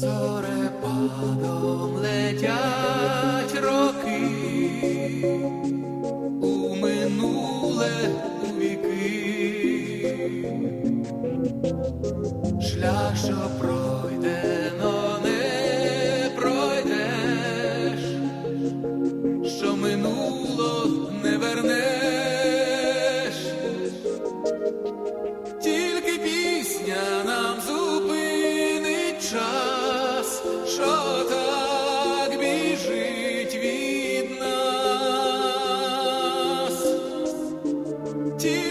Зорепадом летять роки, у минуле у віки, шлях, що to